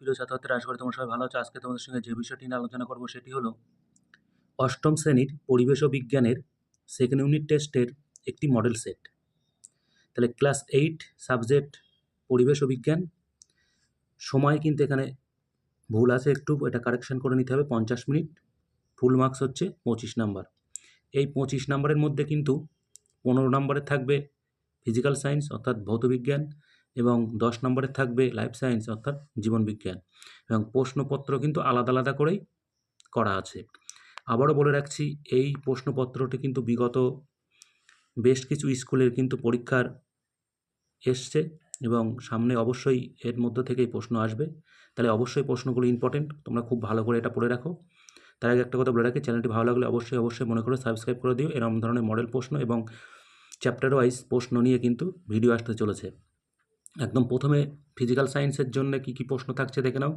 প্রিয় ছাত্রছাত্রীরা, আশা করি তোমরা সবাই ভালো আছো। আজকে তোমাদের সঙ্গে যে বিষয়টি নিয়ে আলোচনা করব সেটি হলো অষ্টম শ্রেণির পরিবেশ ও বিজ্ঞানের সেকেন্ড ইউনিট টেস্টের একটি মডেল সেট তাহলে ক্লাস এইট সাবজেক্ট পরিবেশ ও বিজ্ঞান। সময় কিন্তু এখানে ভুল আছে একটু, এটা কারেকশন করে নিতে হবে, পঞ্চাশ মিনিট। ফুল মার্কস হচ্ছে পঁচিশ নাম্বার এই পঁচিশ নাম্বারের মধ্যে কিন্তু পনেরো নম্বরের থাকবে ফিজিক্যাল সায়েন্স অর্থাৎ ভৌতবিজ্ঞান এবং দশ নম্বরে থাকবে লাইফ সায়েন্স অর্থাৎ জীবনবিজ্ঞান এবং প্রশ্নপত্র কিন্তু আলাদা আলাদা করেই করা আছে। আবারও বলে রাখছি, এই প্রশ্নপত্রটি কিন্তু বিগত বেশ কিছু স্কুলের কিন্তু পরীক্ষার এসছে এবং সামনে অবশ্যই এর মধ্য থেকেই প্রশ্ন আসবে। তাহলে অবশ্যই প্রশ্নগুলো ইম্পর্টেন্ট তোমরা খুব ভালো করে এটা পড়ে রাখো। তার আগে একটা কথা বলে রাখি চ্যানেলটি ভালো লাগলে অবশ্যই অবশ্যই মনে করে সাবস্ক্রাইব করে দিও। এরকম ধরনের মডেল প্রশ্ন এবং চ্যাপ্টার ওয়াইজ প্রশ্ন নিয়ে কিন্তু ভিডিও আসতে চলেছে। একদম প্রথমে ফিজিক্যাল সায়েন্সের জন্য কি কি প্রশ্ন থাকছে দেখে নাও।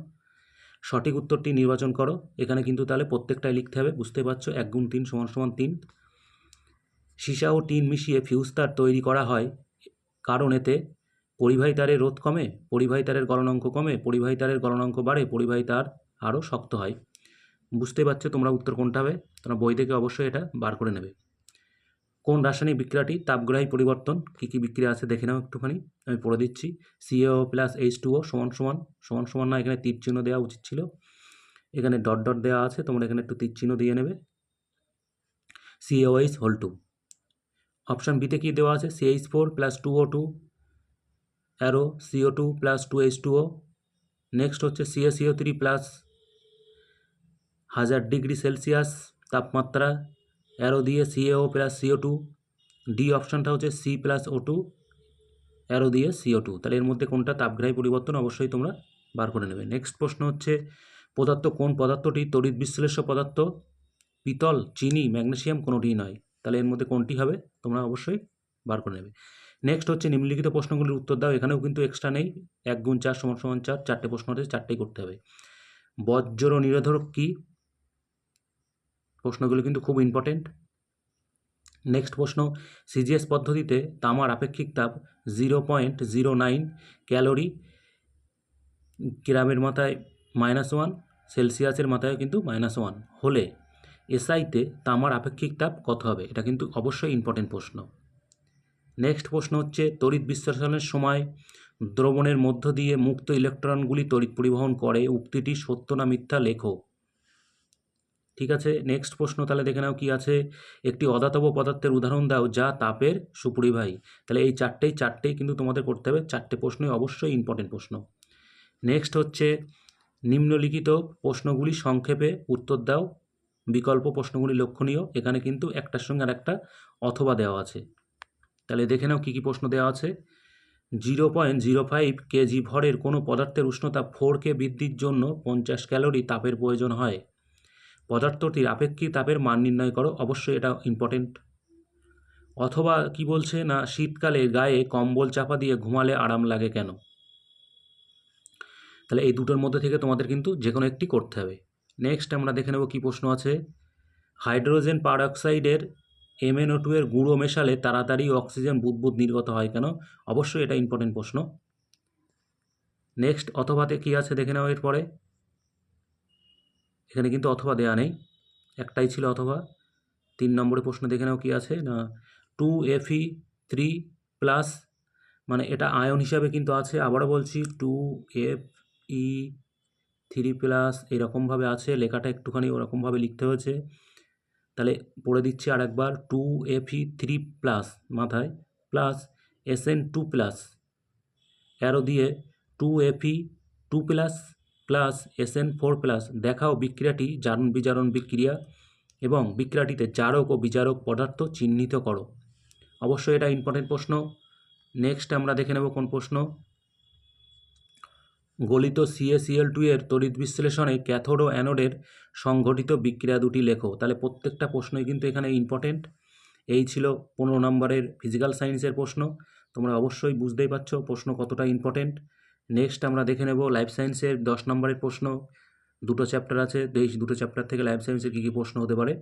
সঠিক উত্তরটি নির্বাচন করো। এখানে কিন্তু তাহলে প্রত্যেকটাই লিখতে হবে, বুঝতে পারছ? এক গুণ তিন সমান সমান তিন। সীসা ও টিন মিশিয়ে ফিউজ তার তৈরি করা হয়। কারণ এতে পরিবাহী তারের রোধ কমে, পরিবাহী তারের গলনাঙ্ক কমে, পরিবাহী তারের গলনাঙ্ক বাড়ে, পরিবাহী তার আরও শক্ত হয়। বুঝতে পারছ তোমরা উত্তর কোনটা হবে? তোমরা বই থেকে অবশ্যই এটা বার করে নেবে। কোন রাসায়নিক বিক্রিয়াটি তাপগ্রাহী পরিবর্তন? কী কী বিক্রিয়া আছে? দেখে নাও একটুখানি। আমি পড়ে দিচ্ছি। CaO plus H two O সমান সমান সমান সমান না, এখানে তীর চিহ্ন দেওয়া উচিত ছিল। এখানে ডট ডট দেওয়া আছে, তোমরা এখানে একটু তীর চিহ্ন দিয়ে নেবে। সিএওএইচ হোল টু অপশান বিতে কী দেওয়া আছে? CH four plus two O two arrow CO two plus two H two O next হচ্ছে সিএ সিও থ্রি প্লাস হাজার ডিগ্রি সেলসিয়াস তাপমাত্রা। অ্যারো দিয়ে CaO plus CO two D অপশানটা হচ্ছে C plus O two arrow দিয়ে CO two তাহলে এর মধ্যে কোনটা তাপগ্রাহী পরিবর্তন অবশ্যই তোমরা বার করে নেবে। নেক্সট প্রশ্ন হচ্ছে, পদার্থ কোন পদার্থটি তড়িৎ বিশ্লেষ্য পদার্থ? পিতল, চিনি, ম্যাগনেসিয়াম কোনোটিই নয়। তাহলে এর মধ্যে কোনটি হবে? তোমরা অবশ্যই বার করে নেবে। নেক্সট হচ্ছে নিম্নলিখিত প্রশ্নগুলির উত্তর দাও। এখানেও কিন্তু এক্সট্রা নেই। এক গুণ চার সমান সমান চার, চারটে প্রশ্ন আছে, চারটেই করতে হবে। বজ্র নিরোধক কী? প্রশ্নগুলো কিন্তু খুব ইম্পর্টেন্ট নেক্সট প্রশ্ন সিজিএস পদ্ধতিতে তামার আপেক্ষিক তাপ zero point zero nine calorie গ্রামের মাথায় মাইনাস ওয়ান সেলসিয়াসের মাথায় কিন্তু মাইনাস ওয়ান হলে এসআইতে তামার আপেক্ষিক তাপ কত হবে? এটা কিন্তু অবশ্যই ইম্পর্টেন্ট প্রশ্ন। নেক্সট প্রশ্ন হচ্ছে, তড়িৎ বিশ্লেষণের সময় দ্রবণের মধ্য দিয়ে মুক্ত ইলেকট্রনগুলি তড়িৎ পরিবহন করে, উক্তিটি সত্য না মিথ্যা লেখো ঠিক আছে? নেক্সট প্রশ্ন তাহলে দেখে নাও কি আছে। একটি অদাতব পদার্থের উদাহরণ দাও যা তাপের সুপরিবাহী। তাহলে এই চারটেই চারটেই কিন্তু তোমাদের করতে হবে। চারটে প্রশ্নই অবশ্যই ইম্পর্টেন্ট প্রশ্ন। নেক্সট হচ্ছে, নিম্নলিখিত প্রশ্নগুলি সংক্ষেপে উত্তর দাও। বিকল্প প্রশ্নগুলি লক্ষণীয়। এখানে কিন্তু একটার সঙ্গে আর একটা অথবা দেওয়া আছে। তাহলে দেখে নাও কী কী প্রশ্ন দেওয়া আছে। Zero point zero five KG ভরের কোনো পদার্থের উষ্ণতা ফোর কে বৃদ্ধির জন্য পঞ্চাশ ক্যালোরি তাপের প্রয়োজন হয়। পদার্থটির আপেক্ষিক তাপের মান নির্ণয় করো, অবশ্যই এটা ইম্পর্টেন্ট অথবা কি বলছে, না, শীতকালে গায়ে কম্বল চাপা দিয়ে ঘুমালে আরাম লাগে কেন? তাহলে এই দুটোর মধ্যে থেকে তোমাদের কিন্তু যে কোনো একটি করতে হবে। নেক্সট আমরা দেখে নেব কী প্রশ্ন আছে। হাইড্রোজেন পারঅক্সাইডের এমএনও টু এর গুঁড়ো মেশালে তাড়াতাড়ি অক্সিজেন বুদবুদ নির্গত হয় কেন? অবশ্যই এটা ইম্পর্টেন্ট প্রশ্ন। নেক্সট অথবাতে কী আছে দেখে নাও এরপরে। এখানে কিন্তু অথবা দেয়া নেই। একটাই ছিল অথবা। তিন নম্বরে প্রশ্ন দেখে নাও কী আছে না টু এফই থ্রি প্লাস মানে এটা আয়ন হিসাবে কিন্তু আছে। আবারও বলছি two F E three plus এরকমভাবে আছে। লেখাটা একটুখানি ওরকমভাবে লিখতে হয়েছে। তাহলে পড়ে দিচ্ছি আর একবার two F E three plus মাথায় plus S N two plus arrow দিয়ে two F two plus plus, S N four plus, দেখাও বিক্রিয়াটি জারণ বিজারণ বিক্রিয়া এবং বিক্রিয়াটিতে জারক ও বিজারক পদার্থ চিহ্নিত করো। অবশ্যই এটা ইম্পর্টেন্ট প্রশ্ন। নেক্সট আমরা দেখে নেব কোন প্রশ্ন। গলিত সিএসিএল টু এর তড়িৎ বিশ্লেষণে ক্যাথোড ও অ্যানোডের সংঘটিত বিক্রিয়া দুটি লেখো। তাহলে প্রত্যেকটা প্রশ্নই কিন্তু এখানে ইম্পর্টেন্ট এই ছিল পনেরো নম্বরের ফিজিক্যাল সায়েন্সের প্রশ্ন। তোমরা অবশ্যই বুঝতেই পারছ প্রশ্ন কতটা ইম্পর্টেন্ট নেক্সট আমরা দেখে নেব লাইফ সায়েন্সের দশ নম্বরের প্রশ্ন। দুটো চ্যাপ্টার আছে, এই দুটো চ্যাপ্টার থেকে লাইফ সায়েন্সের কী কী প্রশ্ন হতে পারে।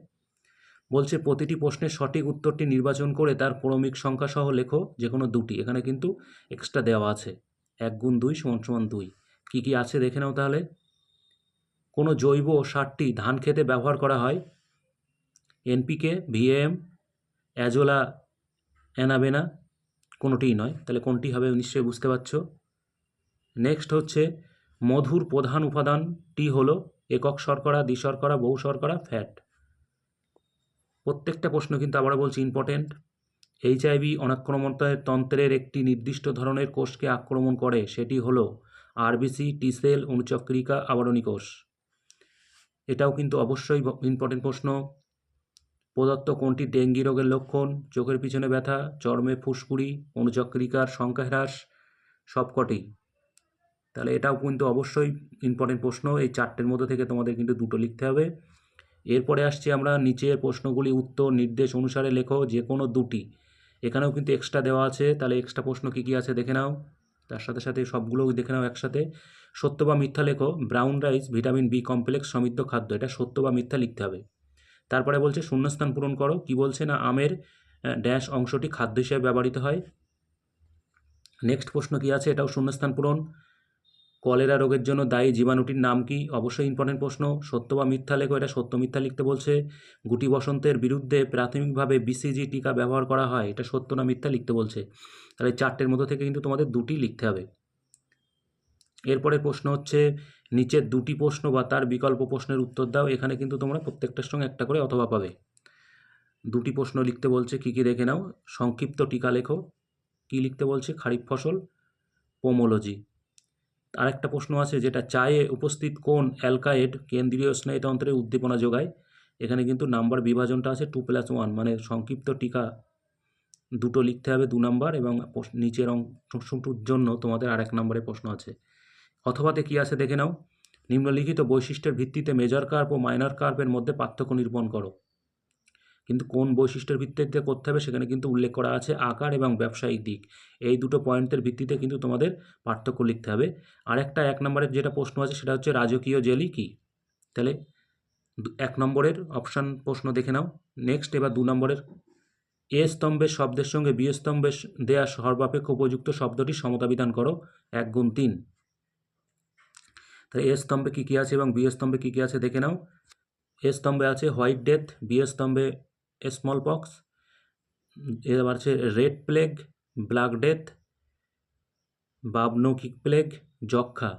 বলছে, প্রতিটি প্রশ্নের সঠিক উত্তরটি নির্বাচন করে তার ক্রমিক সংখ্যা সহ লেখো যে কোনো দুটি। এখানে কিন্তু এক্সট্রা দেওয়া আছে। এক গুণ দুই সমান সমান দুই। কী কী আছে দেখে নাও তাহলে। কোনো জৈব সারটি ধান খেতে ব্যবহার করা হয়। এনপিকে ভিএম অ্যাজোলা অ্যানাবেনা কোনোটিই নয়। তাহলে কোনটি হবে, নিশ্চয়ই বুঝতে পারছ। নেক্সট হচ্ছে মধুর প্রধান উপাদানটি হলো একক শর্করা, দ্বিশর্করা বহু শর্করা ফ্যাট প্রত্যেকটা প্রশ্ন কিন্তু আবারও বলছি ইম্পর্টেন্ট এইচআইভি অনাক্রমণতার তন্ত্রের একটি নির্দিষ্ট ধরনের কোষকে আক্রমণ করে, সেটি হলো আরবিসি টিসেল অনুচক্রিকা আবরণী কোষ এটাও কিন্তু অবশ্যই ইম্পর্টেন্ট প্রশ্ন। প্রদত্ত কোনটি ডেঙ্গি রোগের লক্ষণ, চোখের পিছনে ব্যথা, চর্মে ফুসকুড়ি, অনুচক্রিকার সংখ্যা হ্রাস, সবকটি। তাহলে এটাও কিন্তু অবশ্যই ইম্পর্টেন্ট প্রশ্ন। এই চারটের মধ্যে থেকে তোমাদের কিন্তু দুটো লিখতে হবে। এরপরে আসছি আমরা নিচের প্রশ্নগুলি, উত্তর, নির্দেশ অনুসারে লেখো যে কোনো দুটি। এখানেও কিন্তু এক্সট্রা দেওয়া আছে। তাহলে এক্সট্রা প্রশ্ন কী কী আছে দেখে নাও। তার সাথে সাথে সবগুলো দেখে নাও একসাথে। সত্য বা মিথ্যা লেখো। Brown rice vitamin B complex সমৃদ্ধ খাদ্য। এটা সত্য বা মিথ্যা লিখতে হবে। তারপরে বলছে শূন্যস্থান পূরণ করো। কি বলছে না? আমের ড্যাশ অংশটি খাদ্য হিসেবে ব্যবহৃত হয়। নেক্সট প্রশ্ন কি আছে? এটাও শূন্যস্থান পূরণ। কলেরা রোগের জন্য দায়ী জীবাণুটির নাম কি? অবশ্যই ইম্পর্টেন্ট প্রশ্ন। সত্য বা মিথ্যা লেখো, এটা সত্য মিথ্যা লিখতে বলছে। গুটি বসন্তের বিরুদ্ধে প্রাথমিকভাবে বিসিজি টিকা ব্যবহার করা হয়, এটা সত্য না মিথ্যা লিখতে বলছে। তাহলে চারটের মধ্যে থেকে কিন্তু তোমাদের দুটি লিখতে হবে। এরপরে প্রশ্ন হচ্ছে, নিচের দুটি প্রশ্ন বা তার বিকল্প প্রশ্নের উত্তর দাও, এখানে কিন্তু তোমরা প্রত্যেকটার সঙ্গে একটা করে অথবা পাবে। দুটি প্রশ্ন লিখতে বলছে, কি কি দেখে নাও? সংক্ষিপ্ত টিকা লেখো। কি লিখতে বলছে? খারিফ ফসল। পোমোলজি। আরেকটা প্রশ্ন আছে, যেটা চায়ে উপস্থিত কোন অ্যালকায়েড কেন্দ্রীয় স্নায়ুতন্ত্রে উদ্দীপনা যোগায়? এখানে কিন্তু নাম্বার বিভাজনটা আছে টু প্লাস ওয়ান মানে সংক্ষিপ্ত টিকা। দুটো লিখতে হবে দু নাম্বার এবং নিচের অংশটুর জন্য তোমাদের আর এক নম্বরের প্রশ্ন আছে। অথবাতে কী আছে দেখে নাও। নিম্নলিখিত বৈশিষ্ট্যের ভিত্তিতে মেজর কার্প ও মাইনর কার্পের মধ্যে পার্থক্য নিরূপণ করো। কিন্তু কোন বৈশিষ্ট্যের ভিত্তিতে করতে হবে সেখানে কিন্তু উল্লেখ করা আছে আকার এবং ব্যবসায়িক দিক। এই দুটো পয়েন্টের ভিত্তিতে কিন্তু তোমাদের পার্থক্য লিখতে হবে। আরেকটা এক নম্বরের যেটা প্রশ্ন আছে সেটা হচ্ছে রাজকীয় জেলি কি? তাহলে এক নম্বরের অপশান প্রশ্ন দেখে নাও। নেক্সট এবার দু নম্বরের। এ স্তম্ভের শব্দের সঙ্গে বি স্তম্ভের দেয়া সর্বাপেক্ষ উপযুক্ত শব্দটি সমতা বিধান করো, এক গুণ তিন। তাহলে এ স্তম্ভে কী কী আছে এবং বি স্তম্ভে কী কী আছে দেখে নাও। এ স্তম্ভে আছে হোয়াইট ডেথ, বি স্তম্ভে স্মল পক্স এবার আছে রেড প্লেগ ব্ল্যাক ডেথ বাবনৌকিক প্লেগ যক্ষা।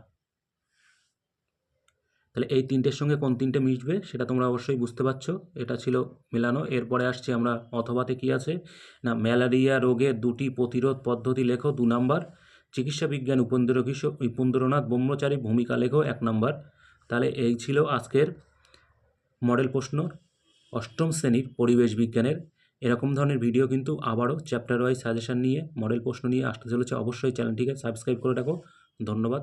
তাহলে এই তিনটের সঙ্গে কোন তিনটে মিশবে সেটা তোমরা অবশ্যই বুঝতে পারছ। এটা ছিল মেলানো। এরপরে আসছি আমরা অথবাতে কি আছে? না, ম্যালেরিয়া রোগের দুটি প্রতিরোধ পদ্ধতি লেখো, দু নাম্বার। চিকিৎসা বিজ্ঞান উপেন্দ্র কিশোর উপেন্দ্রনাথ ব্রহ্মচারী ভূমিকা লেখো, এক নাম্বার। তাহলে এই ছিল আজকের মডেল প্রশ্ন। অষ্টম শ্রেণির পরিবেশ বিজ্ঞানের এরকম ধরনের ভিডিও কিন্তু আবারও চ্যাপ্টার ওয়াইজ সাজেশান নিয়ে মডেল প্রশ্ন নিয়ে আসতে চলেছে। অবশ্যই চ্যানেলটিকে সাবস্ক্রাইব করে রাখো। ধন্যবাদ।